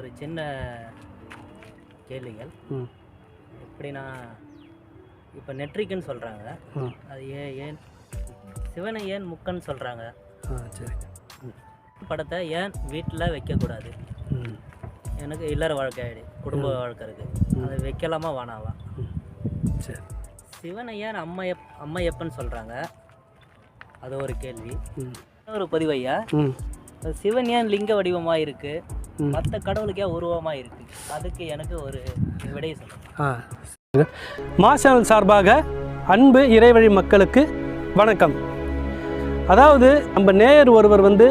ஒரு சின்ன கேள்விகள். எப்படின்னா இப்போ நெட்ரிக்குன்னு சொல்கிறாங்க அது ஏன் ஏன்? சிவனை ஏன் முக்கன்னு சொல்கிறாங்க சரி. படத்தை ஏன் வீட்டில் வைக்கக்கூடாது? எனக்கு இல்லற வாழ்க்கை ஆயிடு குடும்ப வாழ்க்கை இருக்குது அது வைக்கலாமா வேணாவா? ம். சரி. சிவனை ஏன் அம்மையப் அம்மையப்பன் சொல்கிறாங்க அது ஒரு கேள்வி. ஒரு பதிவு ஐயா. ம். சிவன் ஏன் லிங்க வடிவமாக இருக்குது. மற்ற கடவுளுக்கு உருவமாக இருக்குது அதுக்கு எனக்கு ஒரு விடை சொல்லுங்கள் மா சேனல் சார்பாக அன்பு இறைவழி மக்களுக்கு வணக்கம். அதாவது நம்ம நேயர் ஒருவர் வந்து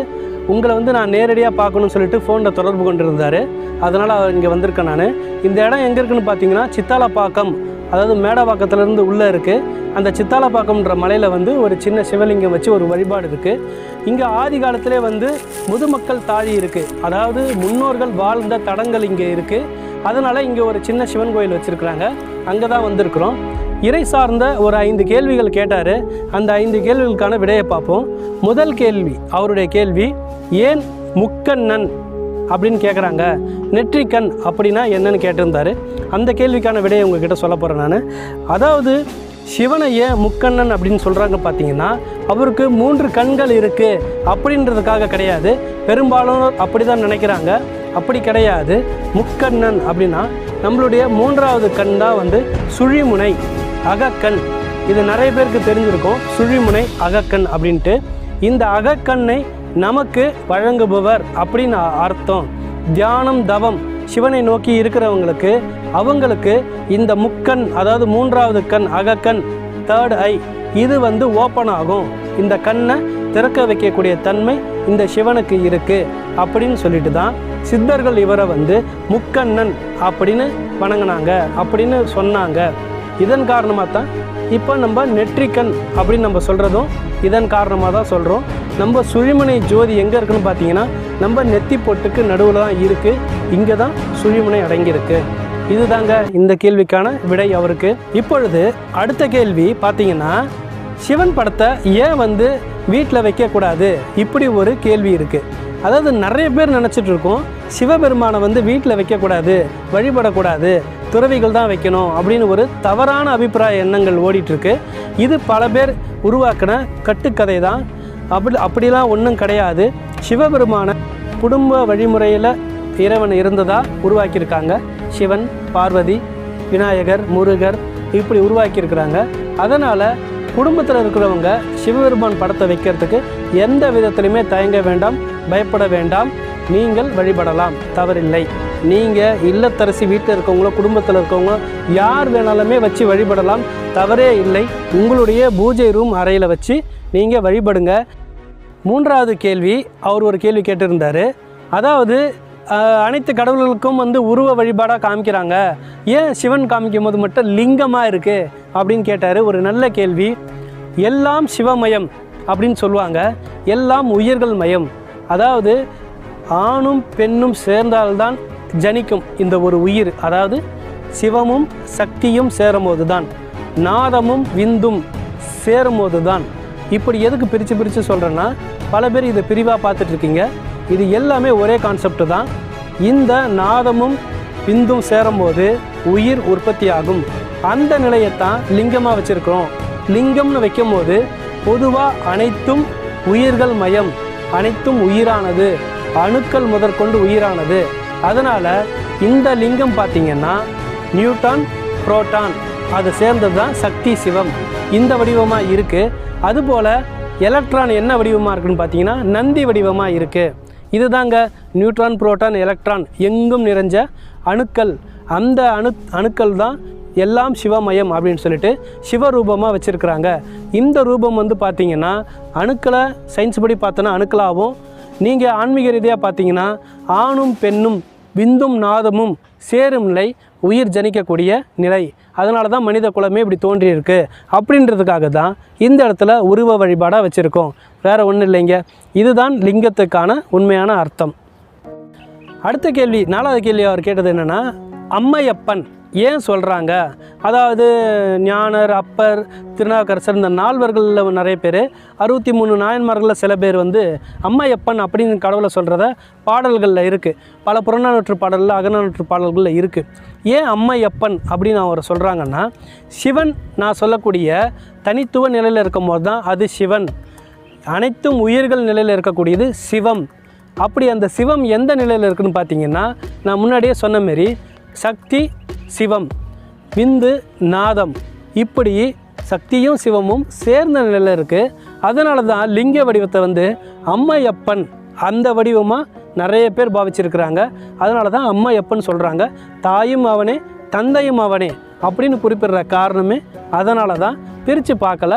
உங்களை வந்து நான் நேரடியாக பார்க்கணும்னு சொல்லிட்டு ஃபோனில் தொடர்பு கொண்டிருந்தார். அதனால் அவர் இங்கே வந்திருக்கேன் நான். இந்த இடம் எங்கே இருக்குன்னு பார்த்தீங்கன்னா சித்தாலப்பாக்கம் அதாவது மேடவாக்கத்துலேருந்து உள்ளே இருக்குது அந்த சித்தாலப்பாக்கம்ன்ற மலையில் வந்து ஒரு சின்ன சிவலிங்கம் வச்சு ஒரு வழிபாடு இருக்குது இங்கே ஆதி காலத்திலே வந்து முதுமக்கள் தாழி இருக்குது அதாவது முன்னோர்கள் வாழ்ந்த தடங்கள் இங்கே இருக்குது அதனால் இங்கே ஒரு சின்ன சிவன் கோயில் வச்சுருக்குறாங்க. அங்கே தான் வந்திருக்கிறோம். இறை சார்ந்த ஒரு ஐந்து கேள்விகள் கேட்டார். அந்த ஐந்து கேள்விகளுக்கான விடையை பார்ப்போம். முதல் கேள்வி அவருடைய கேள்வி ஏன் முக்கண்ணன் அப்படின்னு கேட்குறாங்க நெற்றிக்கண் அப்படின்னா என்னன்னு கேட்டிருந்தாரு. அந்த கேள்விக்கான விடையை உங்ககிட்ட சொல்ல போகிறேன் நான். அதாவது சிவனை ஏன் முக்கண்ணன் அப்படின்னு சொல்கிறாங்க பார்த்தீங்கன்னா அவருக்கு மூன்று கண்கள் இருக்குது அப்படின்றதுக்காக கிடையாது. பெரும்பாலும் அப்படி தான் நினைக்கிறாங்க. அப்படி கிடையாது. முக்கண்ணன் அப்படின்னா நம்மளுடைய மூன்றாவது கண் தான் வந்து சுழிமுனை அகக்கண். இது நிறைய பேருக்கு தெரிஞ்சிருக்கும். சுழிமுனை அகக்கண் அப்படின்ட்டு. இந்த அகக்கண்ணை நமக்கு வழங்குபவர் அப்படின்னு அர்த்தம். தியானம் தவம் சிவனை நோக்கி இருக்கிறவங்களுக்கு அவங்களுக்கு இந்த முக்கண் அதாவது மூன்றாவது கண் அகக்கண் தேர்ட் ஐ இது வந்து ஓப்பன் ஆகும். இந்த கண்ணை திறக்க வைக்கக்கூடிய தன்மை இந்த சிவனுக்கு இருக்குது அப்படின்னு சொல்லிட்டு தான் சித்தர்கள் இவரை வந்து முக்கண்ணன் அப்படின்னு வணங்கினாங்க அப்படின்னு சொன்னாங்க. இதன் காரணமாக தான் இப்போ நம்ம நெற்றிக்கண் அப்படின்னு நம்ம சொல்கிறதும் இதன் காரணமாக தான் சொல்கிறோம் நம்ம சுழிமனை ஜோதி எங்கே இருக்குன்னு பார்த்தீங்கன்னா நம்ம நெத்தி பொட்டுக்கு நடுவில் தான் இருக்குது இங்கே தான் சுழிமுனை அடங்கியிருக்கு. இதுதாங்க இந்த கேள்விக்கான விடை அவருக்கு. இப்பொழுது அடுத்த கேள்வி பார்த்தீங்கன்னா சிவன் படத்தை ஏன் வந்து வீட்டில் வைக்கக்கூடாது? இப்படி ஒரு கேள்வி இருக்குது அதாவது நிறைய பேர் நினச்சிட்டு இருக்கோம் சிவபெருமானை வந்து வீட்டில் வைக்கக்கூடாது வழிபடக்கூடாது துறவிகள் தான் வைக்கணும் அப்படின்னு ஒரு தவறான அபிப்பிராய எண்ணங்கள் ஓடிட்டுருக்கு இது பல பேர் உருவாக்கின கட்டுக்கதை தான் அப்படி அப்படிலாம் ஒன்றும் கிடையாது. சிவபெருமான குடும்ப வழிமுறையில் இறைவன் இருந்ததாக உருவாக்கியிருக்காங்க. சிவன் பார்வதி விநாயகர் முருகர் இப்படி உருவாக்கியிருக்கிறாங்க. அதனால் குடும்பத்தில் இருக்கிறவங்க சிவபெருமான் படத்தை வைக்கிறதுக்கு எந்த விதத்திலையுமே தயங்க வேண்டாம் பயப்பட வேண்டாம். நீங்கள் வழிபடலாம் தவறில்லை. நீங்கள் இல்லத்தரசி வீட்டில் இருக்கவங்களோ குடும்பத்தில் இருக்கவங்க யார் வேணாலுமே வச்சு வழிபடலாம். தவறே இல்லை. உங்களுடைய பூஜை ரூம் அறையில் வச்சு நீங்கள் வழிபடுங்க. மூன்றாவது கேள்வி அவர் ஒரு கேள்வி கேட்டிருந்தார். அதாவது அனைத்து கடவுள்களுக்கும் வந்து உருவ வழிபாடாக காமிக்கிறாங்க. ஏன் சிவன் காமிக்கும் போது மட்டும் லிங்கமாக இருக்குது அப்படின்னு கேட்டார். ஒரு நல்ல கேள்வி. எல்லாம் சிவமயம் அப்படின்னு சொல்லுவாங்க. எல்லாம் உயிர்கள் மயம். அதாவது ஆணும் பெண்ணும் சேர்ந்தால்தான் ஜனிக்கும் இந்த ஒரு உயிர் அதாவது சிவமும் சக்தியும் சேரும்போது தான் நாதமும் விந்தும் சேரும்போது தான் இப்படி எதுக்கு பிரித்து பிரித்து சொல்கிறேன்னா பல பேர் இதை பிரிவாக பார்த்துட்ருக்கீங்க இது எல்லாமே ஒரே கான்செப்ட் தான். இந்த நாதமும் விந்தும் சேரும்போது உயிர் உற்பத்தியாகும். அந்த நிலையைத்தான் லிங்கமாக வச்சுருக்கிறோம். லிங்கம்னு வைக்கும்போது பொதுவாக அனைத்தும் உயிர்கள் மயம் அனைத்தும் உயிரானது அணுக்கள் முதற்கொண்டு உயிரானது. அதனால் இந்த லிங்கம் பார்த்தீங்கன்னா நியூட்டான் புரோட்டான் அது சேர்ந்தது தான் சக்தி சிவம். இந்த வடிவமாக இருக்குது அதுபோல் எலக்ட்ரான் என்ன வடிவமாக இருக்குன்னு பார்த்தீங்கன்னா நந்தி வடிவமாக இருக்குது இதுதாங்க நியூட்ரான் புரோட்டான் எலக்ட்ரான் எங்கும் நிறைஞ்ச அணுக்கள். அந்த அணு அணுக்கள் தான் எல்லாம் சிவமயம் அப்படின்னு சொல்லிட்டு சிவரூபமாக வச்சுருக்கிறாங்க. இந்த ரூபம் வந்து பார்த்திங்கன்னா அணுக்களை சயின்ஸ் படி பார்த்தோன்னா அணுக்களாகவும் நீங்கள் ஆன்மீக ரீதியாக பார்த்தீங்கன்னா ஆணும் பெண்ணும் விந்தும் நாதமும் சேரும் நிலை உயிர் ஜனிக்கக்கூடிய நிலை. அதனால தான் மனித குலமே இப்படி தோன்றியிருக்கு. அப்படின்றதுக்காக தான் இந்த இடத்துல உருவ வழிபாடாக வச்சுருக்கோம். வேறு ஒன்றும் இல்லைங்க. இதுதான் லிங்கத்துக்கான உண்மையான அர்த்தம். அடுத்த கேள்வி நாலாவது கேள்வி அவர் கேட்டது என்னென்னா அம்மையப்பன். ஏன் சொல்கிறாங்க அதாவது ஞானர் அப்பர் திருநாவுக்கரசர் இந்த நால்வர்களில் நிறைய பேர் அறுபத்தி மூணு நாயன்மார்களில் சில பேர் வந்து அம்மையப்பன் அப்படின்னு கடவுளை சொல்கிறத பாடல்களில் இருக்குது பல புறநானூற்று பாடலில் அகநானூற்று பாடல்களில் இருக்குது ஏன் அம்மையப்பன் அப்படின்னு அவர் சொல்கிறாங்கன்னா சிவன் நான் சொல்லக்கூடிய தனித்துவ நிலையில் இருக்கும்போது தான் அது சிவன். அனைத்தும் உயிர்கள் நிலையில் இருக்கக்கூடியது சிவம். அப்படி அந்த சிவம் எந்த நிலையில் இருக்குதுன்னு பார்த்தீங்கன்னா நான் முன்னாடியே சொன்ன மாரி சக்தி சிவம் விந்து நாதம். இப்படி சக்தியும் சிவமும் சேர்ந்த நிலையில் இருக்குது அதனால தான் லிங்க வடிவத்தை வந்து அம்மையப்பன் அந்த வடிவமாக நிறைய பேர் பாவிச்சிருக்கிறாங்க. அதனால தான் அம்மையப்பன் சொல்கிறாங்க தாயும் அவனே தந்தையும் அவனே அப்படின்னு குறிப்பிடுற காரணமே அதனால தான் பிரித்து பார்க்கல.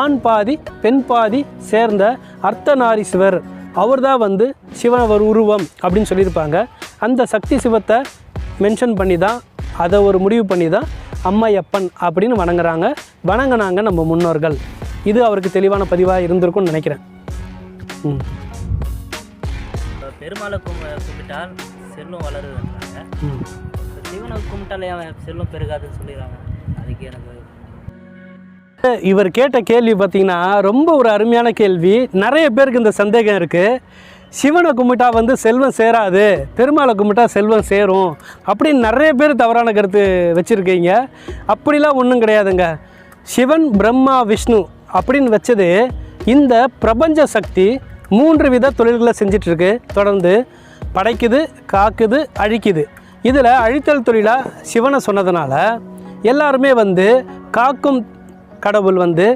ஆண் பாதி பெண் பாதி சேர்ந்த அர்த்தநாரீஸ்வர். அவர் தான் வந்து சிவன் அவர் உருவம் அப்படின்னு சொல்லியிருப்பாங்க. அந்த சக்தி சிவத்தை மென்ஷன் பண்ணி தான் அதை ஒரு முடிவு பண்ணி தான் அம்மையப்பன் அப்படின்னு வணங்குறாங்க. வணங்குனாங்க நம்ம முன்னோர்கள். இது அவருக்கு தெளிவான பதிவாக இருந்திருக்கும்னு நினைக்கிறேன். பெருமாளை கும் கும்பிட்டால் செல்வம் வளருதுன்றாங்க. சிவனை கும்பிட்டாலே அவன் செல்வம் பெருகாதுன்னு சொல்லிடுறாங்க. அதுக்கு எனக்கு இவர் கேட்ட கேள்வி பார்த்தீங்கன்னா ரொம்ப ஒரு அருமையான கேள்வி. நிறைய பேருக்கு இந்த சந்தேகம் இருக்குது சிவனை கும்பிட்டா வந்து செல்வம் சேராது. பெருமாளை கும்பிட்டா செல்வம் சேரும். அப்படின்னு நிறைய பேர் தவறான கருத்து வச்சுருக்கீங்க. அப்படிலாம் ஒன்றும் கிடையாதுங்க. சிவன் பிரம்மா விஷ்ணு அப்படின்னு வச்சது இந்த பிரபஞ்ச சக்தி மூன்று வித தொழில்களை செஞ்சிட்ருக்கு. தொடர்ந்து படைக்குது காக்குது அழிக்குது. இதில் அழித்தல் தொழிலாக சிவனை சொன்னதுனால எல்லாருமே வந்து காக்கும் கடவுள் வந்து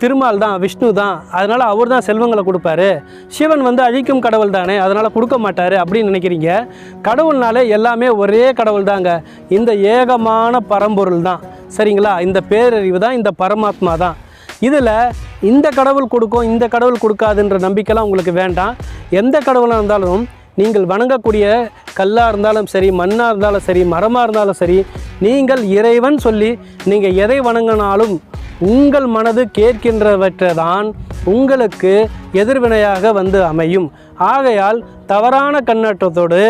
திருமால் தான் விஷ்ணு தான். அதனால் அவர் தான் செல்வங்களை கொடுப்பாரு. சிவன் வந்து அழிக்கும் கடவுள் தானே அதனால் கொடுக்க மாட்டார் அப்படின்னு நினைக்கிறீங்க. கடவுள்னாலே எல்லாமே ஒரே கடவுள் தாங்க. இந்த ஏகமான பரம்பொருள் தான். சரிங்களா? இந்த பேரறிவு தான் இந்த பரமாத்மா தான். இதில் இந்த கடவுள் கொடுக்கும் இந்த கடவுள் கொடுக்காதுன்ற நம்பிக்கைலாம் உங்களுக்கு வேண்டாம். எந்த கடவுளாக இருந்தாலும் நீங்கள் வணங்கக்கூடிய கல்லாக இருந்தாலும் சரி மண்ணாக இருந்தாலும் சரி மரமாக இருந்தாலும் சரி நீங்கள் இறைவன் சொல்லி நீங்கள் எதை வணங்கினாலும் உங்கள் மனது கேட்கின்றவற்றை தான் உங்களுக்கு எதிர்வினையாக வந்து அமையும். ஆகையால் தவறான கண்ணோட்டத்தோடு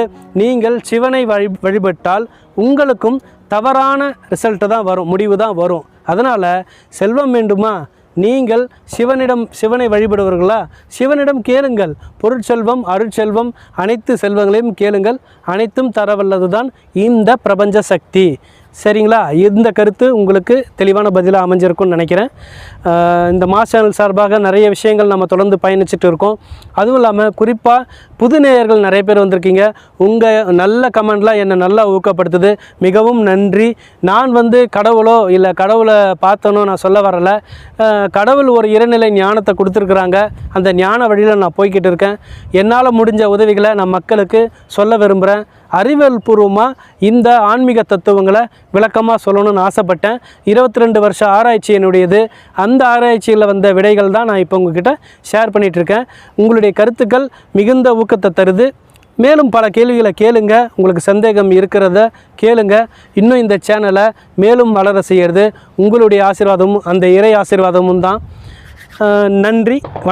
நீங்கள் சிவனை வழி வழிபட்டால் உங்களுக்கும் தவறான ரிசல்ட்டு தான் வரும் முடிவு தான் வரும். அதனால் செல்வம் வேண்டுமா? நீங்கள் சிவனிடம் சிவனை வழிபடுவர்களா சிவனிடம் கேளுங்கள். பொருட்செல்வம் அருட்செல்வம் அனைத்து செல்வங்களையும் கேளுங்கள். அனைத்தும் தரவல்லது தான் இந்த பிரபஞ்ச சக்தி. சரிங்களா? இந்த கருத்து உங்களுக்கு தெளிவான பதிலாக அமைஞ்சிருக்கும்னு நினைக்கிறேன். இந்த மாஸ் சேனல் சார்பாக நிறைய விஷயங்கள் நம்ம தொடர்ந்து பயணிச்சுட்டு இருக்கோம். அதுவும் இல்லாமல் குறிப்பாக புது நேயர்கள் நிறைய பேர் வந்திருக்கீங்க. உங்கள் நல்ல கமெண்ட்லாம் என்னை நல்லா ஊக்கப்படுத்துது. மிகவும் நன்றி. நான் வந்து கடவுளோ இல்லை கடவுளை பார்த்தனோ நான் சொல்ல வரலை. கடவுள் ஒரு இறைநிலை ஞானத்தை கொடுத்துருக்குறாங்க. அந்த ஞான வழியில் நான் போய்கிட்டு இருக்கேன். என்னால் முடிஞ்ச உதவிகளை நான் மக்களுக்கு சொல்ல விரும்புகிறேன் அறிவியல் பூர்வமாக இந்த ஆன்மீக தத்துவங்களை விளக்கமாக சொல்லணும்னு ஆசைப்பட்டேன். இருபத்தி ரெண்டு வருஷ ஆராய்ச்சி என்னுடையது. அந்த ஆராய்ச்சியில் வந்த விடைகள் தான் நான் இப்போ உங்ககிட்ட ஷேர் பண்ணிகிட்ருக்கேன் உங்களுடைய கருத்துக்கள் மிகுந்த ஊக்கத்தை தருது. மேலும் பல கேள்விகளை கேளுங்க. உங்களுக்கு சந்தேகம் இருக்கிறத கேளுங்க. இன்னும் இந்த சேனலை மேலும் வளர செய்கிறது உங்களுடைய ஆசீர்வாதமும் அந்த இறை ஆசீர்வாதமும் தான். நன்றி. வணக்கம்.